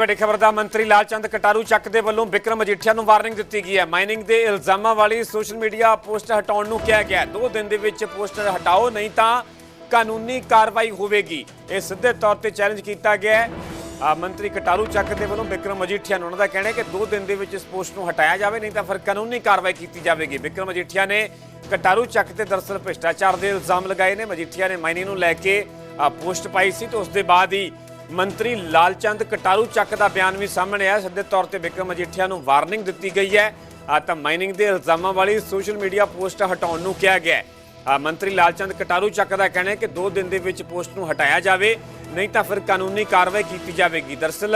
ਵੱਡੀ ਖਬਰ ਦਾ ਮੰਤਰੀ ਲਾਲਚੰਦ ਕਟਾਰੂ ਚੱਕ ਦੇ ਵੱਲੋਂ ਵਿਕਰਮ ਮਜੀਠੀਆ ਨੂੰ ਵਾਰਨਿੰਗ ਦਿੱਤੀ ਗਈ ਹੈ। ਮਾਈਨਿੰਗ ਦੇ ਇਲਜ਼ਾਮਾਂ ਵਾਲੀ ਸੋਸ਼ਲ ਮੀਡੀਆ ਪੋਸਟ ਹਟਾਉਣ ਨੂੰ ਕਿਹਾ ਗਿਆ ਦੋ ਦਿਨ ਦੇ ਵਿੱਚ ਪੋਸਟਰ ਹਟਾਓ, ਨਹੀਂ ਤਾਂ ਕਾਨੂੰਨੀ ਕਾਰਵਾਈ ਹੋਵੇਗੀ। ਇਹ ਸਿੱਧੇ ਤੌਰ ਤੇ ਚੈਲੰਜ ਕੀਤਾ ਗਿਆ ਹੈ। ਮੰਤਰੀ ਕਟਾਰੂ ਚੱਕ ਦੇ ਵੱਲੋਂ ਵਿਕਰਮ ਮਜੀਠੀਆ ਨੂੰ ਉਹਨਾਂ ਦਾ ਕਹਿਣਾ ਹੈ ਕਿ ਦੋ ਦਿਨ ਦੇ ਵਿੱਚ ਇਸ ਪੋਸਟ ਨੂੰ ਹਟਾਇਆ ਜਾਵੇ, ਨਹੀਂ ਤਾਂ ਫਿਰ ਕਾਨੂੰਨੀ ਕਾਰਵਾਈ ਕੀਤੀ ਜਾਵੇਗੀ। ਵਿਕਰਮ ਮਜੀਠੀਆ ਨੇ ਕਟਾਰੂ ਚੱਕ ਤੇ ਦਰਸਲ ਭ੍ਰਿਸ਼ਟਾਚਾਰ ਦੇ ਇਲਜ਼ਾਮ ਲਗਾਏ ਨੇ। ਮਜੀਠੀਆ ਨੇ ਮਾਈਨਿੰਗ ਨੂੰ ਲੈ ਕੇ ਪੋਸਟ ਪਾਈ ਸੀ ਤੇ ਉਸ ਦੇ ਬਾਅਦ ਹੀ ਮੰਤਰੀ ਲਾਲਚੰਦ ਕਟਾਰੂ ਚੱਕ ਦਾ ਬਿਆਨ ਵੀ ਸਾਹਮਣੇ ਆਇਆ। ਸਿੱਧੇ ਤੌਰ ਤੇ ਵਿਕਰਮ ਮਜੀਠੀਆ ਨੂੰ ਵਾਰਨਿੰਗ ਦਿੱਤੀ ਗਈ ਹੈ। ਆ ਤਾਂ ਮਾਈਨਿੰਗ ਦੇ ਇਲਜ਼ਾਮਾਂ ਵਾਲੀ ਸੋਸ਼ਲ ਮੀਡੀਆ ਪੋਸਟ ਹਟਾਉਣ ਨੂੰ ਕਿਹਾ ਗਿਆ ਹੈ। ਮੰਤਰੀ ਲਾਲਚੰਦ ਕਟਾਰੂ ਚੱਕ ਦਾ ਕਹਿਣਾ ਹੈ ਕਿ 2 ਦਿਨ ਦੇ ਵਿੱਚ ਪੋਸਟ ਨੂੰ ਹਟਾਇਆ ਜਾਵੇ, ਨਹੀਂ ਤਾਂ ਫਿਰ ਕਾਨੂੰਨੀ ਕਾਰਵਾਈ ਕੀਤੀ ਜਾਵੇਗੀ। ਦਰਸਲ,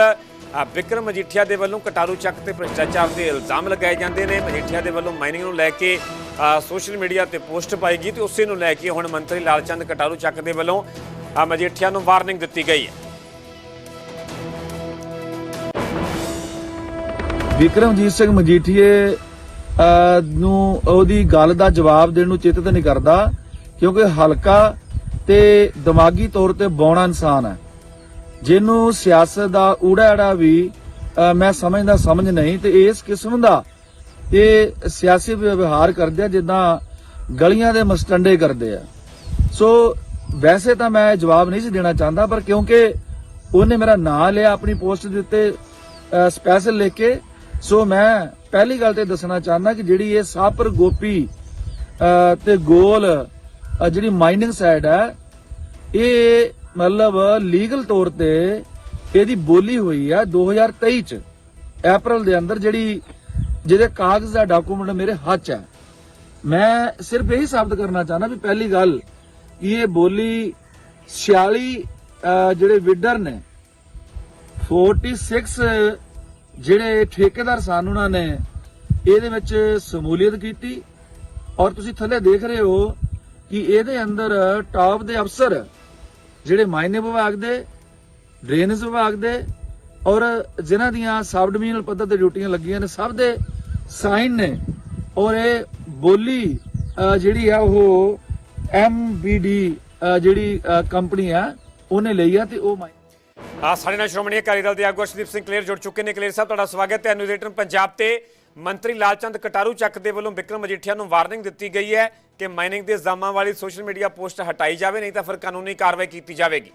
ਆ ਵਿਕਰਮ ਮਜੀਠੀਆ ਦੇ ਵੱਲੋਂ ਕਟਾਰੂ ਚੱਕ ਤੇ ਭ੍ਰਿਸ਼ਟਾਚਾਰ ਦੇ ਇਲਜ਼ਾਮ ਲਗਾਏ ਜਾਂਦੇ ਨੇ। ਮਜੀਠੀਆ ਦੇ ਵੱਲੋਂ ਮਾਈਨਿੰਗ ਨੂੰ ਲੈ ਕੇ ਸੋਸ਼ਲ ਮੀਡੀਆ ਤੇ ਪੋਸਟ ਪਾਈ ਗਈ ਤੇ ਉਸੇ ਨੂੰ ਲੈ ਕੇ ਹੁਣ ਮੰਤਰੀ ਲਾਲਚੰਦ ਕਟਾਰੂ ਚੱਕ ਦੇ ਵੱਲੋਂ ਮਜੀਠੀਆ ਨੂੰ ਵਾਰਨਿੰਗ ਦਿੱਤੀ ਗਈ ਹੈ। ਵਿਕਰਮਜੀਤ ਸਿੰਘ ਮਜੀਠੀਏ ਨੂੰ ਉਹਦੀ ਗੱਲ ਦਾ ਜਵਾਬ ਦੇਣ ਨੂੰ ਚਿੱਤਤ ਨਹੀਂ ਕਰਦਾ, ਕਿਉਂਕਿ ਹਲਕਾ ਤੇ ਦਿਮਾਗੀ ਤੌਰ ਤੇ ਬੌਣਾ ਇਨਸਾਨ ਹੈ। ਜਿਹਨੂੰ ਸਿਆਸਤ ਦਾ ਊੜਾੜਾ ਵੀ ਮੈਂ ਸਮਝਦਾ ਸਮਝ ਨਹੀਂ, ਤੇ ਇਸ ਕਿਸਮ ਦਾ ਇਹ ਸਿਆਸੀ ਵਿਵਹਾਰ ਕਰਦੇ ਆ, ਜਿੱਦਾਂ ਗਲੀਆਂ ਦੇ ਮਸਟੰਡੇ ਕਰਦੇ ਆ। ਸੋ ਵੈਸੇ ਤਾਂ ਮੈਂ ਜਵਾਬ ਨਹੀਂ ਸੀ ਦੇਣਾ ਚਾਹੁੰਦਾ, ਪਰ ਕਿਉਂਕਿ ਉਹਨੇ ਮੇਰਾ ਨਾਂ ਲਿਆ ਆਪਣੀ ਪੋਸਟ ਦੇ ਉੱਤੇ ਸਪੈਸ਼ਲ ਲਿਖ ਕੇ ਸੋ ਮੈਂ ਪਹਿਲੀ ਗੱਲ ਤੇ ਦੱਸਣਾ ਚਾਹੁੰਦਾ ਕਿ ਜਿਹੜੀ ਇਹ ਸਾਪਰ ਗੋਪੀ ਅਹ, ਤੇ ਗੋਲ ਜਿਹੜੀ ਮਾਈਨਿੰਗ ਸਾਈਡ ਹੈ ਇਹ ਮਤਲਬ ਲੀਗਲ ਤੌਰ ਤੇ ਇਹਦੀ ਬੋਲੀ ਹੋਈ ਆ 2023 ਚ। ਅਪ੍ਰੈਲ ਦੇ ਅੰਦਰ ਜਿਹੜੀ ਜਿਹਦੇ ਕਾਗਜ਼ ਦਾ ਡਾਕੂਮੈਂਟ ਮੇਰੇ ਹੱਥ 'ਚ ਹੈ। ਮੈਂ ਸਿਰਫ ਇਹੀ ਸਾਬਤ ਕਰਨਾ ਚਾਹਨਾ ਵੀ ਪਹਿਲੀ ਗੱਲ ਕਿ ਇਹ ਬੋਲੀ 46 ਜਿਹੜੇ ਵਿਡਰ ਨੇ 46 ਜਿਹੜੇ ਠੇਕੇਦਾਰ ਸਨ ਉਹਨਾਂ ਨੇ ਇਹਦੇ ਵਿੱਚ ਸਮੂਲੀਅਤ ਕੀਤੀ ਔਰ ਤੁਸੀਂ ਥੱਲੇ ਦੇਖ ਰਹੇ ਹੋ ਕਿ ਇਹਦੇ ਅੰਦਰ ਟਾਪ ਦੇ ਅਫਸਰ ਜਿਹੜੇ ਮਾਇਨੇ ਵਿਭਾਗ ਦੇ ਡਰੇਨੇਜ ਵਿਭਾਗ ਦੇ ਔਰ ਜਿਨ੍ਹਾਂ ਦੀਆਂ ਸਬ ਡਿਵੀਜ਼ਨਲ ਪੱਧਰ ਤੇ ਡਿਊਟੀਆਂ ਲੱਗੀਆਂ ਨੇ, ਸਭ ਦੇ ਸਾਈਨ ਨੇ ਔਰ ਇਹ ਬੋਲੀ ਜਿਹੜੀ ਆ ਉਹ ਐਮਬੀਡੀ ਜਿਹੜੀ ਕੰਪਨੀ ਆ, ਉਹਨੇ ਲਈ ਆ ਤੇ ਉਹ ਮਾਈ ਆ ਸਾਡੇ ਨਾਲ ਸ਼੍ਰੋਮਣੀ ਅਕਾਲੀ ਦਲ ਦੇ ਆਗੂ ਅਰਸ਼ਦੀਪ ਸਿੰਘ ਕਲੇਰ ਜੁੜ ਚੁੱਕੇ ਨੇ। ਕਲੇਰ ਸਾਹਿਬ, ਤੁਹਾਡਾ ਸਵਾਗਤ ਹੈ। ਨਿਊਜ਼ ਏਟਨ ਪੰਜਾਬ ਤੇ ਮੰਤਰੀ ਲਾਲਚੰਦ ਕਟਾਰੂ ਚੱਕ ਦੇ ਵੱਲੋਂ ਵਿਕਰਮ ਮਜੀਠੀਆ ਨੂੰ ਵਾਰਨਿੰਗ ਦਿੱਤੀ ਗਈ ਹੈ ਕਿ ਮਾਈਨਿੰਗ ਦੇ ਇਲਜ਼ਾਮਾਂ ਵਾਲੀ ਸੋਸ਼ਲ ਮੀਡੀਆ ਪੋਸਟ ਹਟਾਈ ਜਾਵੇ, ਨਹੀਂ ਤਾਂ ਫਿਰ ਕਾਨੂੰਨੀ ਕਾਰਵਾਈ ਕੀਤੀ ਜਾਵੇਗੀ।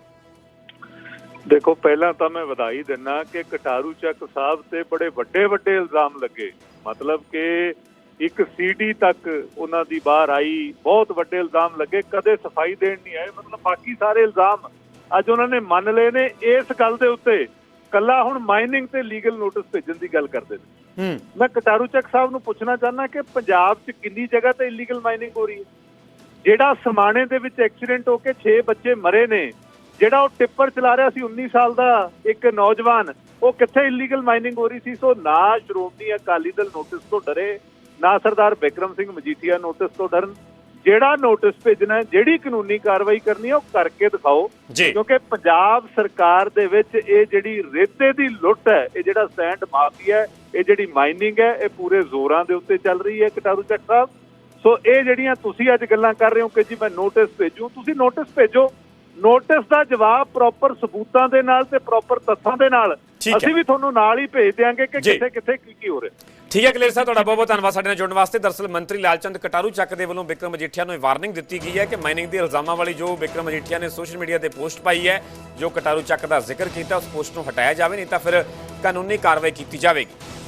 ਦੇਖੋ, ਪਹਿਲਾਂ ਤਾਂ ਮੈਂ ਵਧਾਈ ਦਿੰਨਾ ਕਿ ਕਟਾਰੂ ਚੱਕ ਸਾਹਿਬ ਤੇ ਬੜੇ ਵੱਡੇ ਵੱਡੇ ਇਲਜ਼ਾਮ ਲੱਗੇ। ਮਤਲਬ ਕਿ ਇੱਕ ਸੀਡੀ ਤੱਕ ਉਹਨਾਂ ਦੀ ਬਾਹਰ ਆਈ, ਬਹੁਤ ਵੱਡੇ ਇਲਜ਼ਾਮ ਲੱਗੇ। ਕਦੇ ਸਫ਼ਾਈ ਦੇਣ ਨਹੀਂ ਆਏ। ਮਤਲਬ ਬਾਕੀ ਸਾਰੇ ਇਲਜ਼ਾਮ ਅੱਜ ਉਹਨਾਂ ਨੇ ਮੰਨ ਲਏ ਨੇ ਇਸ ਗੱਲ ਦੇ ਉੱਤੇ। ਕੱਲਾ ਹੁਣ ਮਾਈਨਿੰਗ ਤੇ ਲੀਗਲ ਨੋਟਿਸ ਭੇਜਣ ਦੀ ਗੱਲ ਕਰਦੇ ਨੇ। ਹੂੰ। ਮੈਂ ਕਟਾਰੂ ਚੱਕ ਸਾਹਿਬ ਨੂੰ ਪੁੱਛਣਾ ਚਾਹੁੰਦਾ ਕਿ ਪੰਜਾਬ 'ਚ ਕਿੰਨੀ ਜਗ੍ਹਾ ਤੇ ਇਲੀਗਲ ਮਾਈਨਿੰਗ ਹੋ ਰਹੀ ਹੈ? ਜਿਹੜਾ ਸਮਾਣੇ ਦੇ ਵਿੱਚ ਐਕਸੀਡੈਂਟ ਹੋ ਕੇ 6 ਬੱਚੇ ਮਰੇ ਨੇ ਜਿਹੜਾ ਉਹ ਟਿੱਪਰ ਚਲਾ ਰਿਹਾ ਸੀ 19 ਸਾਲ ਦਾ ਇੱਕ ਨੌਜਵਾਨ ਉਹ ਕਿੱਥੇ ਇਲੀਗਲ ਮਾਈਨਿੰਗ ਹੋ ਰਹੀ ਸੀ? ਸੋ ਨਾ ਸ਼੍ਰੋਮਣੀ ਅਕਾਲੀ ਦਲ ਨੋਟਿਸ ਤੋਂ ਡਰੇ ਨਾ ਸਰਦਾਰ ਬਿਕਰਮ ਸਿੰਘ ਮਜੀਠੀਆ ਨੋਟਿਸ ਤੋਂ ਡਰਨ। ਜਿਹੜਾ ਨੋਟਿਸ ਭੇਜਣਾ ਹੈ, ਜਿਹੜੀ ਕਾਨੂੰਨੀ ਕਾਰਵਾਈ ਕਰਨੀ ਹੈ ਉਹ ਕਰਕੇ ਦਿਖਾਓ। ਕਿਉਂਕਿ ਪੰਜਾਬ ਸਰਕਾਰ ਦੇ ਵਿੱਚ ਇਹ ਜਿਹੜੀ ਰੇਤੇ ਦੀ ਲੁੱਟ ਹੈ ਇਹ ਜਿਹੜਾ ਸੈਂਡ ਮਾਫੀਆ ਹੈ ਇਹ ਜਿਹੜੀ ਮਾਈਨਿੰਗ ਹੈ ਇਹ ਪੂਰੇ ਜ਼ੋਰਾਂ ਦੇ ਉੱਤੇ ਚੱਲ ਰਹੀ ਹੈ ਕਟਾਰੂ ਚੱਕ ਸਾਹਿਬ। ਸੋ ਇਹ ਜਿਹੜੀਆਂ ਤੁਸੀਂ ਅੱਜ ਗੱਲਾਂ ਕਰ ਰਹੇ ਹੋ ਕਿ ਜੀ ਮੈਂ ਨੋਟਿਸ ਭੇਜੂ ਤੁਸੀਂ ਨੋਟਿਸ ਭੇਜੋ। ਨੋਟਿਸ ਦਾ ਜਵਾਬ ਪ੍ਰੋਪਰ ਸਬੂਤਾਂ ਦੇ ਨਾਲ ਤੇ ਪ੍ਰੋਪਰ ਤੱਥਾਂ ਦੇ ਨਾਲ। ਅਸੀਂ ਵੀ ਤੁਹਾਨੂੰ ਨਾਲ ਹੀ ਭੇਜ ਦਿਆਂਗੇ ਕਿ। ਕਿੱਥੇ ਕਿੱਥੇ ਕੀ ਕੀ ਹੋ ਰਿਹਾ। ਠੀਕ ਹੈ ਕਲੇਰ ਸਾਹਿਬ ਤੁਹਾਡਾ ਬਹੁਤ ਬਹੁਤ ਧੰਨਵਾਦ ਸਾਡੇ ਨਾਲ ਜੁੜਨ ਵਾਸਤੇ। ਦਰਸਲ ਮੰਤਰੀ ਲਾਲਚੰਦ ਕਟਾਰੂ ਚੱਕ ਦੇ ਵੱਲੋਂ ਵਿਕਰਮ ਮਜੀਠੀਆ ਨੂੰ ਇਹ ਵਾਰਨਿੰਗ ਦਿੱਤੀ ਗਈ ਹੈ ਕਿ ਮਾਈਨਿੰਗ ਦੇ ਇਲਜ਼ਾਮਾਂ ਵਾਲੀ ਜੋ ਵਿਕਰਮ ਮਜੀਠੀਆ ਨੇ ਸੋਸ਼ਲ ਮੀਡੀਆ ਤੇ ਪੋਸਟ ਪਾਈ ਹੈ ਜੋ ਕਟਾਰੂ ਚੱਕ ਦਾ ਜ਼ਿਕਰ ਕੀਤਾ ਉਸ ਪੋਸਟ ਨੂੰ ਹਟਾਇਆ ਜਾਵੇ ਨਹੀਂ ਤਾਂ ਫਿਰ ਕਾਨੂੰਨੀ ਕਾਰਵਾਈ ਕੀਤੀ ਜਾਵੇਗੀ।